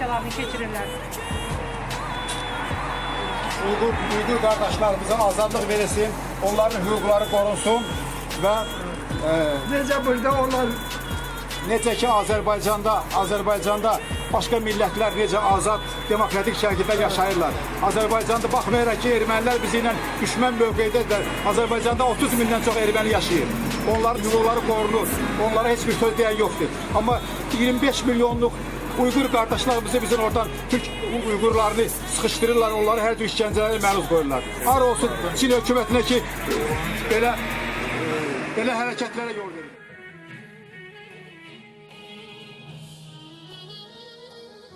aksiyalarını keçirirlər. Uygur, Uygur kardeşlerimize azadlık verilsin, onların hüquqları korunsun ve e, Necə burada onlar necə ki Azərbaycanda, Azərbaycanda başqa millətlər necə azad, demokratik şəkildə yaşayırlar. Azərbaycanda baxmayaraq ki, ermənilər bizi ilə düşmən mövqeydədirlər. Azərbaycanda 30 mindən çox erməni yaşayır. Onların hüquqları qorunur. Onlara heç bir söz deyən yoxdur. Amma 25 milyonluq Uygur kardeşlerimizi bizim oradan Türk Uygurlarını sıkıştırırlar, onları her türlü işkencelerine məruz qoyurlar. Ar olsun Çin hökumətinə ki, belə belə hərəkətlərə yol verir.